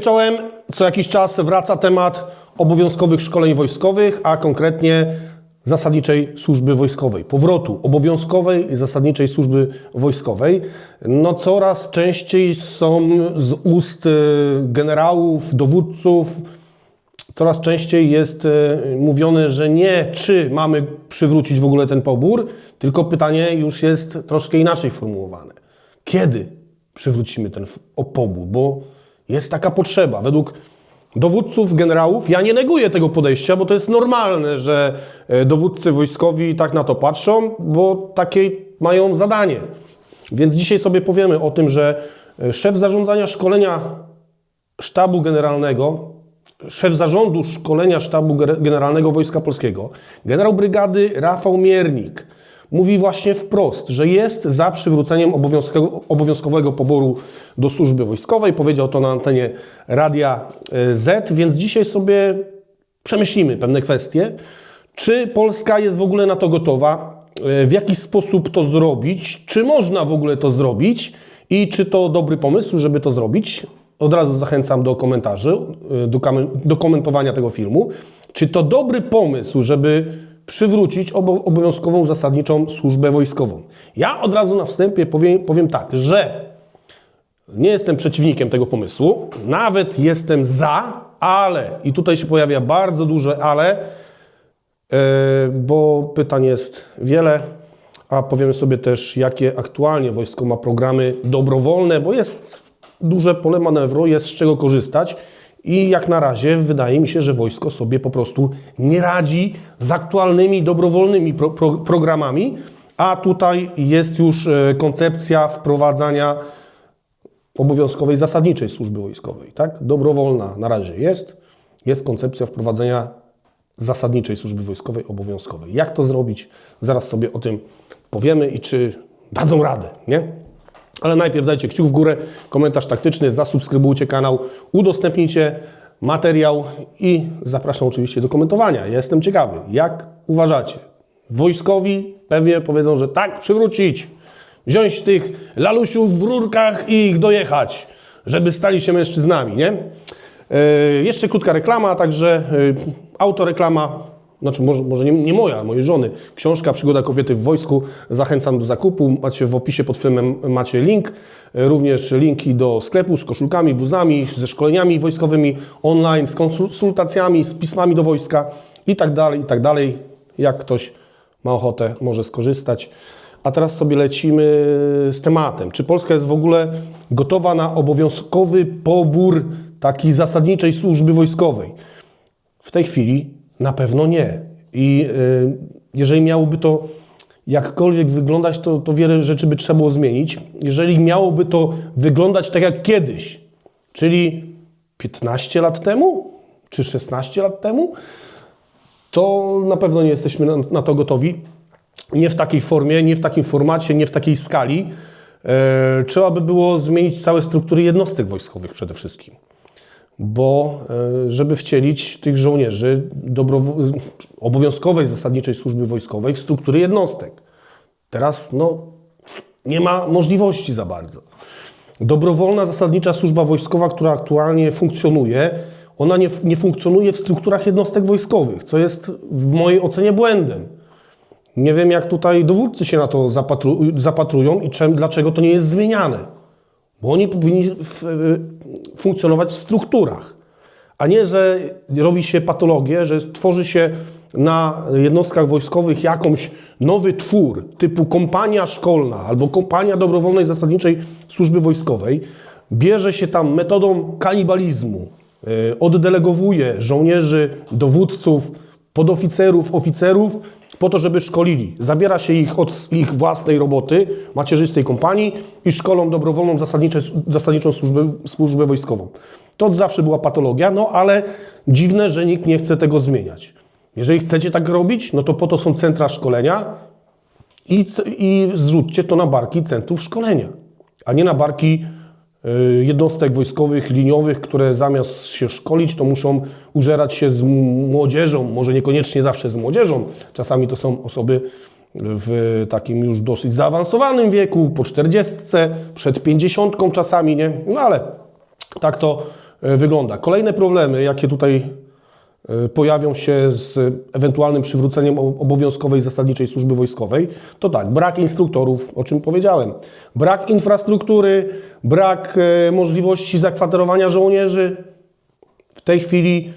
Czołem, co jakiś czas wraca temat obowiązkowych szkoleń wojskowych, a konkretnie zasadniczej służby wojskowej, powrotu obowiązkowej zasadniczej służby wojskowej. No coraz częściej są z ust y, generałów, dowódców, coraz częściej jest e, mówione, że nie czy mamy przywrócić w ogóle ten pobór, tylko pytanie już jest troszkę inaczej formułowane. Kiedy przywrócimy ten pobór? Bo jest taka potrzeba. Według dowódców, generałów, ja nie neguję tego podejścia, bo to jest normalne, że e, dowódcy wojskowi tak na to patrzą, bo takie mają zadanie. Więc dzisiaj sobie powiemy o tym, że e, szef zarządzania szkolenia sztabu generalnego, szef zarządu szkolenia sztabu generalnego Wojska Polskiego, generał brygady Rafał Miernik, mówi właśnie wprost, że jest za przywróceniem obowiązkowego, poboru do służby wojskowej. Powiedział to na antenie Radia e, Z, więc dzisiaj sobie przemyślimy pewne kwestie. Czy Polska jest w ogóle na to gotowa? E, W jaki sposób to zrobić? Czy można w ogóle to zrobić? I czy to dobry pomysł, żeby to zrobić? Od razu zachęcam do komentarzy, e, do, do komentowania tego filmu. Czy to dobry pomysł, żeby przywrócić obo- obowiązkową zasadniczą służbę wojskową? Ja od razu na wstępie powiem, powiem tak, że nie jestem przeciwnikiem tego pomysłu, nawet jestem za, ale, i tutaj się pojawia bardzo duże ale, e, bo pytań jest wiele, a powiemy sobie też, jakie aktualnie wojsko ma programy dobrowolne, bo jest duże pole manewru, jest z czego korzystać. I jak na razie wydaje mi się, że wojsko sobie po prostu nie radzi z aktualnymi dobrowolnymi pro, pro, programami, a tutaj jest już e, koncepcja wprowadzania obowiązkowej, zasadniczej służby wojskowej. Tak? Dobrowolna na razie jest. Jest koncepcja wprowadzenia zasadniczej służby wojskowej obowiązkowej. Jak to zrobić? Zaraz sobie o tym powiemy i czy dadzą radę, nie? Ale najpierw dajcie kciuk w górę, komentarz taktyczny, zasubskrybujcie kanał, udostępnijcie materiał i zapraszam oczywiście do komentowania. Jestem ciekawy, jak uważacie? Wojskowi pewnie powiedzą, że tak, przywrócić, wziąć tych lalusiów w rurkach i ich dojechać, żeby stali się mężczyznami, nie? E, jeszcze krótka reklama, także e, autoreklama, znaczy może, może nie, nie moja, mojej żony. Książka Przygoda kobiety w wojsku. Zachęcam do zakupu. Macie w opisie pod filmem macie link. E, Również linki do sklepu z koszulkami, bluzami, ze szkoleniami wojskowymi online, z konsultacjami, z pismami do wojska i tak dalej, i tak dalej. Jak ktoś ma ochotę, może skorzystać. A teraz sobie lecimy z tematem. Czy Polska jest w ogóle gotowa na obowiązkowy pobór takiej zasadniczej służby wojskowej? W tej chwili na pewno nie. I y, jeżeli miałoby to jakkolwiek wyglądać, to, to wiele rzeczy by trzeba było zmienić. Jeżeli miałoby to wyglądać tak jak kiedyś, czyli 15 lat temu, czy 16 lat temu, to na pewno nie jesteśmy na, na to gotowi. Nie w takiej formie, nie w takim formacie, nie w takiej skali. E, trzeba by było zmienić całe struktury jednostek wojskowych przede wszystkim. Bo e, żeby wcielić tych żołnierzy obowiązkowej, zasadniczej służby wojskowej w struktury jednostek. Teraz no, nie ma możliwości za bardzo. Dobrowolna, zasadnicza służba wojskowa, która aktualnie funkcjonuje, ona nie, nie funkcjonuje w strukturach jednostek wojskowych, co jest w mojej ocenie błędem. Nie wiem, jak tutaj dowódcy się na to zapatru, zapatrują i czem, dlaczego to nie jest zmieniane. Bo oni powinni w, funkcjonować w strukturach, a nie, że robi się patologię, że tworzy się na jednostkach wojskowych jakąś nowy twór typu kompania szkolna albo kompania dobrowolnej zasadniczej służby wojskowej. Bierze się tam metodą kanibalizmu, y, oddelegowuje żołnierzy, dowódców, podoficerów, oficerów po to, żeby szkolili. Zabiera się ich od ich własnej roboty, macierzystej kompanii i szkolą dobrowolną zasadniczą służbę, służbę wojskową. To od zawsze była patologia, no ale dziwne, że nikt nie chce tego zmieniać. Jeżeli chcecie tak robić, no to po to są centra szkolenia i, i zrzućcie to na barki centrów szkolenia, a nie na barki jednostek wojskowych, liniowych, które zamiast się szkolić, to muszą użerać się z młodzieżą, może niekoniecznie zawsze z młodzieżą. Czasami to są osoby w takim już dosyć zaawansowanym wieku, po 40, przed 50 czasami, nie? No ale tak to e, wygląda. Kolejne problemy, jakie tutaj pojawią się z ewentualnym przywróceniem obowiązkowej zasadniczej służby wojskowej, to tak, brak instruktorów, o czym powiedziałem, brak infrastruktury, brak e, możliwości zakwaterowania żołnierzy. W tej chwili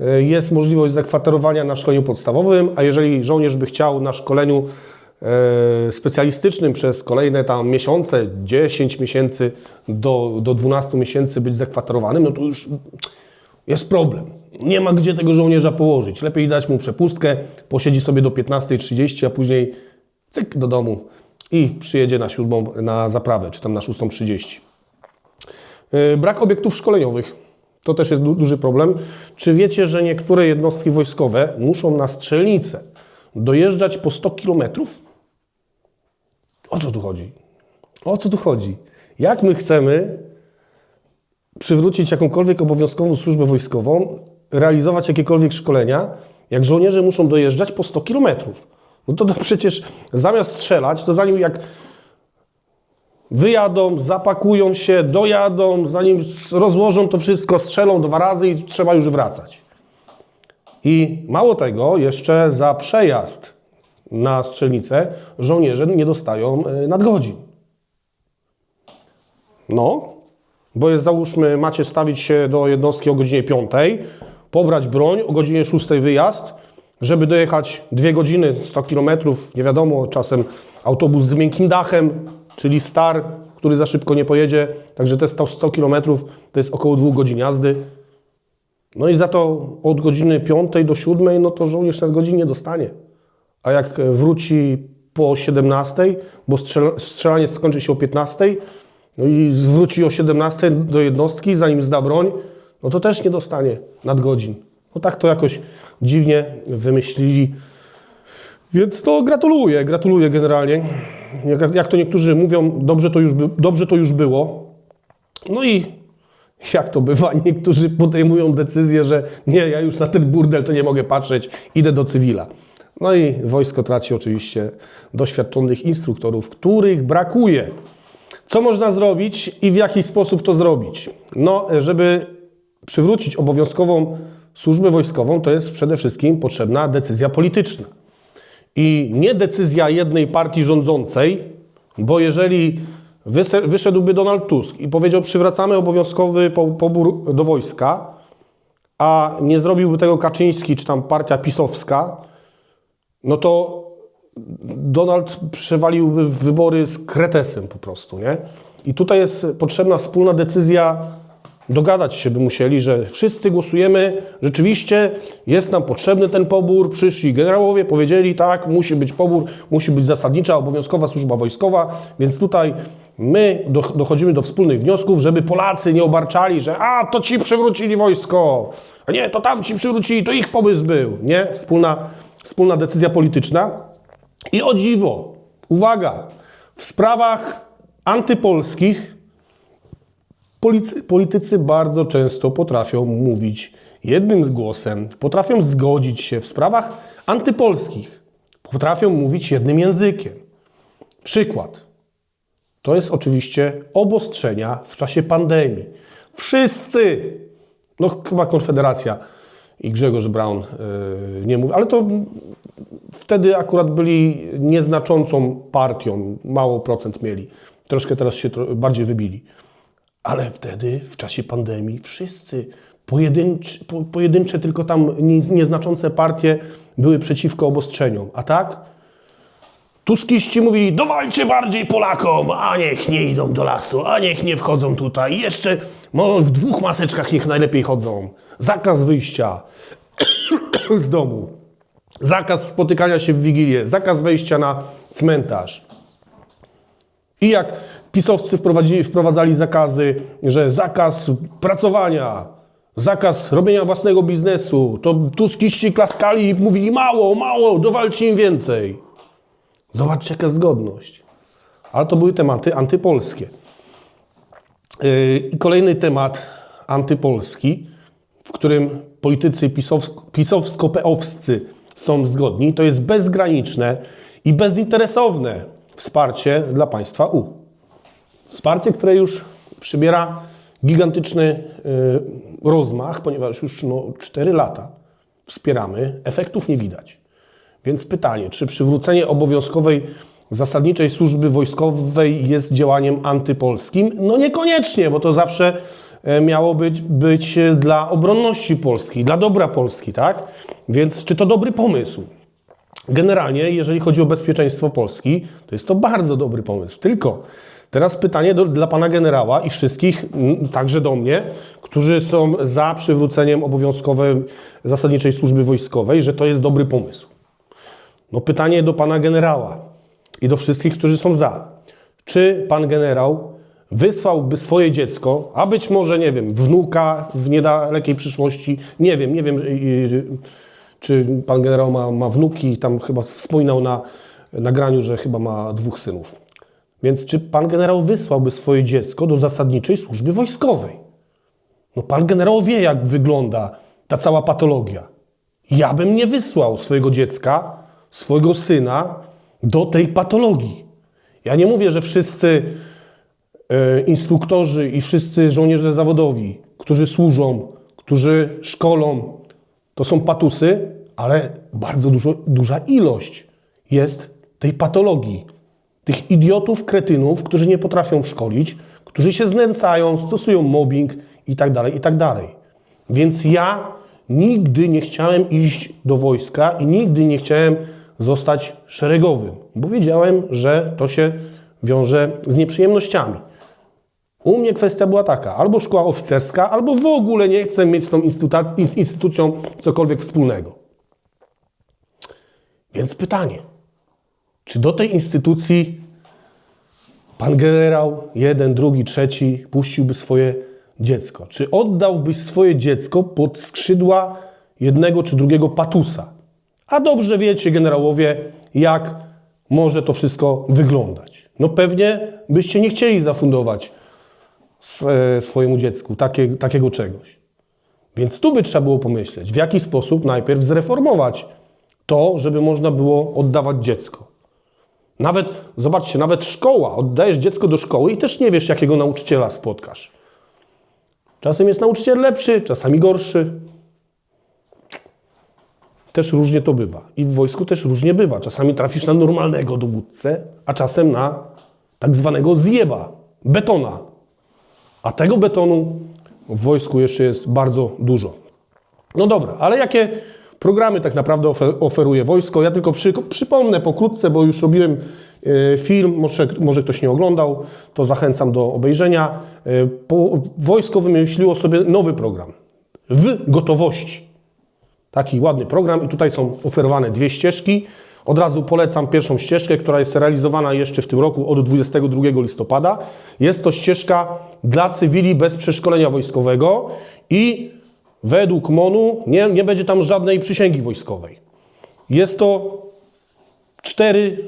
e, jest możliwość zakwaterowania na szkoleniu podstawowym, a jeżeli żołnierz by chciał na szkoleniu specjalistycznym przez kolejne tam miesiące, 10 miesięcy do, do 12 miesięcy być zakwaterowanym, no to już jest problem. Nie ma gdzie tego żołnierza położyć. Lepiej dać mu przepustkę, posiedzi sobie do 15.30, a później cyk do domu i przyjedzie na siódmą na zaprawę, czy tam na 6.30. Yy, Brak obiektów szkoleniowych. To też jest du- duży problem. Czy wiecie, że niektóre jednostki wojskowe muszą na strzelnicę dojeżdżać po 100 kilometrów? O co tu chodzi? O co tu chodzi? Jak my chcemy przywrócić jakąkolwiek obowiązkową służbę wojskową, realizować jakiekolwiek szkolenia, jak żołnierze muszą dojeżdżać po 100 kilometrów? No to, to przecież zamiast strzelać, to zanim jak wyjadą, zapakują się, dojadą, zanim rozłożą to wszystko, strzelą dwa razy i trzeba już wracać. I mało tego, jeszcze za przejazd na strzelnicę żołnierze nie dostają e, nadgodzin. No, bo jest załóżmy, macie stawić się do jednostki o godzinie 5, pobrać broń, o godzinie 6 wyjazd, żeby dojechać 2 godziny, 100 km, nie wiadomo, czasem autobus z miękkim dachem, czyli star, który za szybko nie pojedzie, także te 100, 100 km to jest około 2 godzin jazdy. No i za to od godziny 5 do 7, no to żołnierz nadgodzin nie dostanie. A jak wróci po 17, bo strzel- strzelanie skończy się o 15, no i zwróci o 17 do jednostki, zanim zda broń, no to też nie dostanie nadgodzin. No tak to jakoś dziwnie wymyślili. Więc to gratuluję, gratuluję generalnie. Jak, jak to niektórzy mówią, dobrze to, już by, dobrze to już było. No i jak to bywa, niektórzy podejmują decyzję, że nie, ja już na ten burdel to nie mogę patrzeć, idę do cywila. No i wojsko traci oczywiście doświadczonych instruktorów, których brakuje. Co można zrobić i w jaki sposób to zrobić? No, żeby przywrócić obowiązkową służbę wojskową, to jest przede wszystkim potrzebna decyzja polityczna. I nie decyzja jednej partii rządzącej, bo jeżeli wyszedłby Donald Tusk i powiedział, przywracamy obowiązkowy po- pobór do wojska, a nie zrobiłby tego Kaczyński czy tam partia pisowska, no to Donald przewaliłby wybory z kretesem po prostu, nie? I tutaj jest potrzebna wspólna decyzja, dogadać się by musieli, że wszyscy głosujemy, rzeczywiście jest nam potrzebny ten pobór, przyszli generałowie, powiedzieli tak, musi być pobór, musi być zasadnicza, obowiązkowa służba wojskowa, więc tutaj my do- dochodzimy do wspólnych wniosków, żeby Polacy nie obarczali, że a, to ci przywrócili wojsko, a nie, to tam ci przywrócili, to ich pomysł był, nie? Wspólna, wspólna decyzja polityczna. I o dziwo, uwaga, w sprawach antypolskich politycy bardzo często potrafią mówić jednym głosem, potrafią zgodzić się w sprawach antypolskich, potrafią mówić jednym językiem. Przykład. To jest oczywiście obostrzenia w czasie pandemii. Wszyscy, no chyba Konfederacja i Grzegorz Braun yy, nie mówi, ale to wtedy akurat byli nieznaczącą partią, mało procent mieli. Troszkę teraz się tro- bardziej wybili. Ale wtedy, w czasie pandemii, wszyscy po, pojedyncze, tylko tam nie, nieznaczące partie były przeciwko obostrzeniom. A tak? Tuskiści mówili, dawajcie bardziej Polakom, a niech nie idą do lasu, a niech nie wchodzą tutaj. Jeszcze no, w dwóch maseczkach niech najlepiej chodzą. Zakaz wyjścia z domu. Zakaz spotykania się w Wigilię, zakaz wejścia na cmentarz. I jak pisowcy wprowadzili, wprowadzali zakazy, że zakaz pracowania, zakaz robienia własnego biznesu, to tuskiści klaskali i mówili mało, mało, dowalcie im więcej. Zobaczcie, jaka zgodność. Ale to były tematy antypolskie. Yy, I kolejny temat antypolski, w którym politycy pisowsk- pisowsko-peowscy są zgodni, to jest bezgraniczne i bezinteresowne wsparcie dla państwa U. Wsparcie, które już przybiera gigantyczny y, rozmach, ponieważ już no, 4 lata wspieramy, efektów nie widać. Więc pytanie, czy przywrócenie obowiązkowej zasadniczej służby wojskowej jest działaniem antypolskim? No niekoniecznie, bo to zawsze e, miało być, być dla obronności Polski, dla dobra Polski, tak? Więc czy to dobry pomysł? Generalnie, jeżeli chodzi o bezpieczeństwo Polski, to jest to bardzo dobry pomysł. Tylko teraz pytanie do, dla pana generała i wszystkich, także do mnie, którzy są za przywróceniem obowiązkowej zasadniczej służby wojskowej, że to jest dobry pomysł. No pytanie do pana generała i do wszystkich, którzy są za. Czy pan generał wysłałby swoje dziecko, a być może, nie wiem, wnuka w niedalekiej przyszłości, nie wiem, nie wiem, y, y, czy pan generał ma, ma wnuki, tam chyba wspominał na nagraniu, że chyba ma dwóch synów. Więc czy pan generał wysłałby swoje dziecko do zasadniczej służby wojskowej? No pan generał wie, jak wygląda ta cała patologia. Ja bym nie wysłał swojego dziecka, swojego syna do tej patologii. Ja nie mówię, że wszyscy e, instruktorzy i wszyscy żołnierze zawodowi, którzy służą, którzy szkolą, to są patusy, ale bardzo dużo, duża ilość jest tej patologii. Idiotów, kretynów, którzy nie potrafią szkolić, którzy się znęcają, stosują mobbing i tak dalej, i tak. Więc ja nigdy nie chciałem iść do wojska i nigdy nie chciałem zostać szeregowym, bo wiedziałem, że to się wiąże z nieprzyjemnościami. U mnie kwestia była taka, albo szkoła oficerska, albo w ogóle nie chcę mieć z tą instytucją cokolwiek wspólnego. Więc pytanie, czy do tej instytucji pan generał, jeden, drugi, trzeci, puściłby swoje dziecko? Czy oddałbyś swoje dziecko pod skrzydła jednego czy drugiego patusa? A dobrze wiecie, generałowie, jak może to wszystko wyglądać. No pewnie byście nie chcieli zafundować s- swojemu dziecku takie, takiego czegoś. Więc tu by trzeba było pomyśleć, w jaki sposób najpierw zreformować to, żeby można było oddawać dziecko. Nawet, zobaczcie, nawet szkoła, oddajesz dziecko do szkoły i też nie wiesz, jakiego nauczyciela spotkasz. Czasem jest nauczyciel lepszy, czasami gorszy. Też różnie to bywa. I w wojsku też różnie bywa. Czasami trafisz na normalnego dowódcę, a czasem na tak zwanego zjeba, betona. A tego betonu w wojsku jeszcze jest bardzo dużo. No dobra, ale jakie programy tak naprawdę ofer oferuje wojsko? Ja tylko przy, przypomnę pokrótce, bo już robiłem e, film, może, może ktoś nie oglądał, to zachęcam do obejrzenia. E, wojsko wymyśliło sobie nowy program. W gotowości. Taki ładny program i tutaj są oferowane dwie ścieżki. Od razu polecam pierwszą ścieżkę, która jest realizowana jeszcze w tym roku od 22 listopada. Jest to ścieżka dla cywili bez przeszkolenia wojskowego i według MONU nie, nie będzie tam żadnej przysięgi wojskowej. Jest to cztery,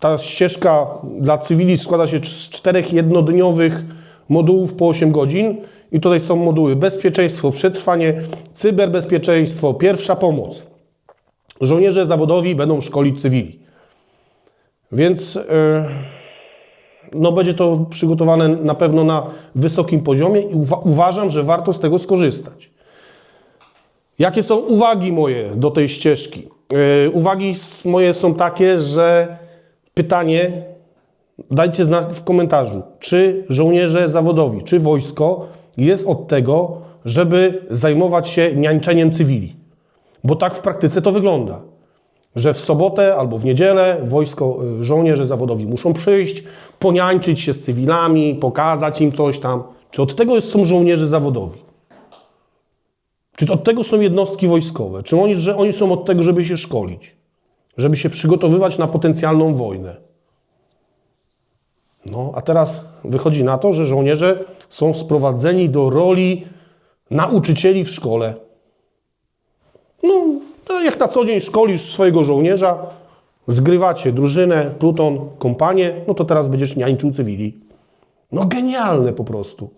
ta ścieżka dla cywili składa się z czterech jednodniowych modułów po 8 godzin. I tutaj są moduły bezpieczeństwo, przetrwanie, cyberbezpieczeństwo, pierwsza pomoc. Żołnierze zawodowi będą szkolić cywili. Więc yy, no będzie to przygotowane na pewno na wysokim poziomie i uwa uważam, że warto z tego skorzystać. Jakie są uwagi moje do tej ścieżki? Yy, uwagi moje są takie, że pytanie, dajcie znak w komentarzu, czy żołnierze zawodowi, czy wojsko jest od tego, żeby zajmować się niańczeniem cywili. Bo tak w praktyce to wygląda, że w sobotę albo w niedzielę wojsko, y, żołnierze zawodowi muszą przyjść, poniańczyć się z cywilami, pokazać im coś tam. Czy od tego są żołnierze zawodowi? Czy od tego są jednostki wojskowe? Czy oni, że oni są od tego, żeby się szkolić? Żeby się przygotowywać na potencjalną wojnę? No, a teraz wychodzi na to, że żołnierze są sprowadzeni do roli nauczycieli w szkole. No, jak na co dzień szkolisz swojego żołnierza, zgrywacie drużynę, pluton, kompanię, no to teraz będziesz niańczył cywili. No genialne po prostu.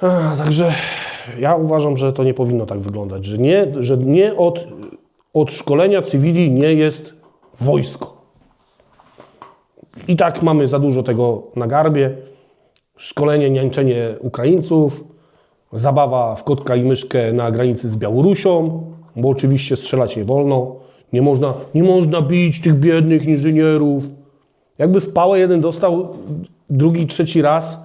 A, także ja uważam, że to nie powinno tak wyglądać, że nie, że nie od, od szkolenia cywili nie jest wojsko. I tak mamy za dużo tego na garbie. szkolenie, niańczenie Ukraińców, zabawa w kotka i myszkę na granicy z Białorusią, bo oczywiście strzelać nie wolno. Nie można, nie można bić tych biednych inżynierów. Jakby w pałę jeden dostał, drugi, trzeci raz,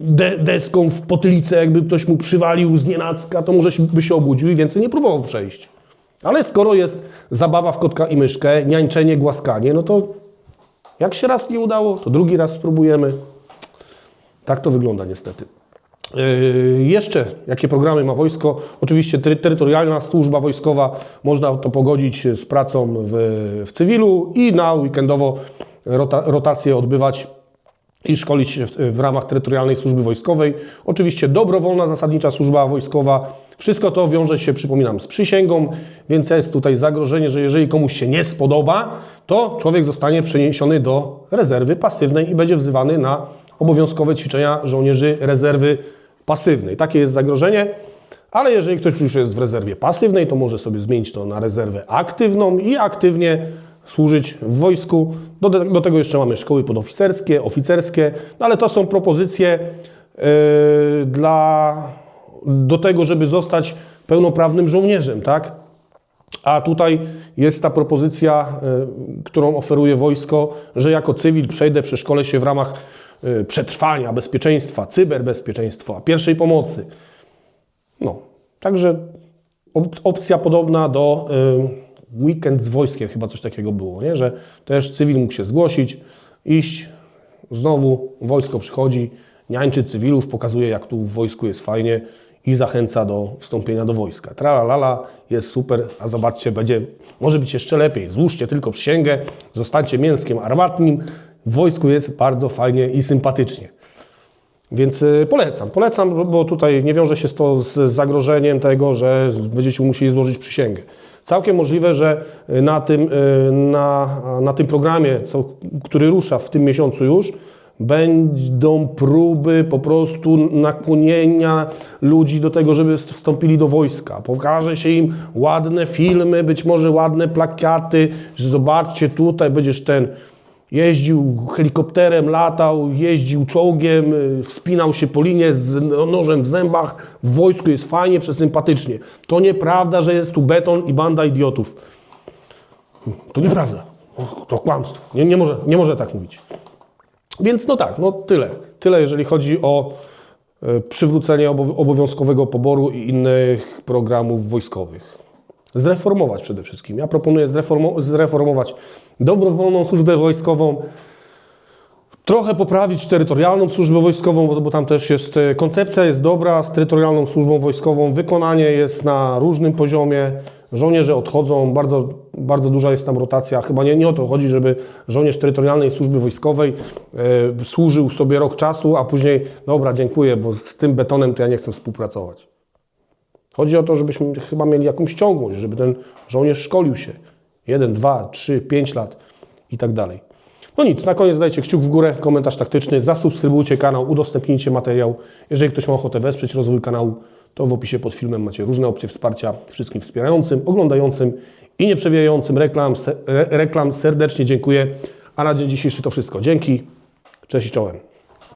de, deską w potylicę, jakby ktoś mu przywalił z nienacka, to może by się obudził i więcej nie próbował przejść. Ale skoro jest zabawa w kotka i myszkę, niańczenie, głaskanie, no to jak się raz nie udało, to drugi raz spróbujemy. Tak to wygląda niestety. Yy, jeszcze jakie programy ma wojsko? Oczywiście tery- terytorialna służba wojskowa, można to pogodzić z pracą w, w cywilu i na weekendowo rota, rotację odbywać i szkolić się w, w ramach terytorialnej służby wojskowej. Oczywiście dobrowolna, zasadnicza służba wojskowa. Wszystko to wiąże się, przypominam, z przysięgą, więc jest tutaj zagrożenie, że jeżeli komuś się nie spodoba, to człowiek zostanie przeniesiony do rezerwy pasywnej i będzie wzywany na obowiązkowe ćwiczenia żołnierzy rezerwy pasywnej. Takie jest zagrożenie. Ale jeżeli ktoś już jest w rezerwie pasywnej, to może sobie zmienić to na rezerwę aktywną i aktywnie służyć w wojsku. Do, do tego jeszcze mamy szkoły podoficerskie, oficerskie, no ale to są propozycje yy, dla, do tego, żeby zostać pełnoprawnym żołnierzem, tak? A tutaj jest ta propozycja, y, którą oferuje wojsko, że jako cywil przejdę, przeszkolę się w ramach y, przetrwania, bezpieczeństwa, cyberbezpieczeństwa, pierwszej pomocy. No, także op- opcja podobna do y, weekend z wojskiem, chyba coś takiego było, nie? że też cywil mógł się zgłosić, iść, znowu wojsko przychodzi, niańczy cywilów, pokazuje jak tu w wojsku jest fajnie i zachęca do wstąpienia do wojska. Tralalala, jest super, a zobaczcie, będzie, może być jeszcze lepiej. Złóżcie tylko przysięgę, zostańcie mięskiem armatnim. W wojsku jest bardzo fajnie i sympatycznie. Więc y, polecam, polecam, bo tutaj nie wiąże się to z zagrożeniem tego, że będziecie musieli złożyć przysięgę. Całkiem możliwe, że y, na tym, y, na, na tym programie, co, który rusza w tym miesiącu już, będą próby po prostu nakłonienia ludzi do tego, żeby wstąpili do wojska. Pokaże się im ładne filmy, być może ładne plakaty, że zobaczcie tutaj, będziesz ten Jeździł helikopterem, latał, jeździł czołgiem, y, wspinał się po linie z nożem w zębach. W wojsku jest fajnie, przesympatycznie. To nieprawda, że jest tu beton i banda idiotów. To nieprawda. To kłamstwo. Nie, nie, może, nie może tak mówić. Więc no tak, no tyle. Tyle, jeżeli chodzi o e, przywrócenie obo- obowiązkowego poboru i innych programów wojskowych. Zreformować przede wszystkim. Ja proponuję zreformo- zreformować dobrowolną służbę wojskową, trochę poprawić terytorialną służbę wojskową, bo, bo tam też jest, e, koncepcja jest dobra z terytorialną służbą wojskową, wykonanie jest na różnym poziomie, żołnierze odchodzą, bardzo, bardzo duża jest tam rotacja. Chyba nie, nie o to chodzi, żeby żołnierz terytorialnej służby wojskowej e, służył sobie rok czasu, a później, dobra, dziękuję, bo z tym betonem to ja nie chcę współpracować. Chodzi o to, żebyśmy chyba mieli jakąś ciągłość, żeby ten żołnierz szkolił się. Jeden, dwa, trzy, pięć lat i tak dalej. No nic, na koniec dajcie kciuk w górę, komentarz taktyczny, zasubskrybujcie kanał, udostępnijcie materiał. Jeżeli ktoś ma ochotę wesprzeć rozwój kanału, to w opisie pod filmem macie różne opcje wsparcia wszystkim wspierającym, oglądającym i nie przewijającym reklam. Se- re- reklam serdecznie dziękuję. A na dzień dzisiejszy to wszystko. Dzięki, cześć i czołem.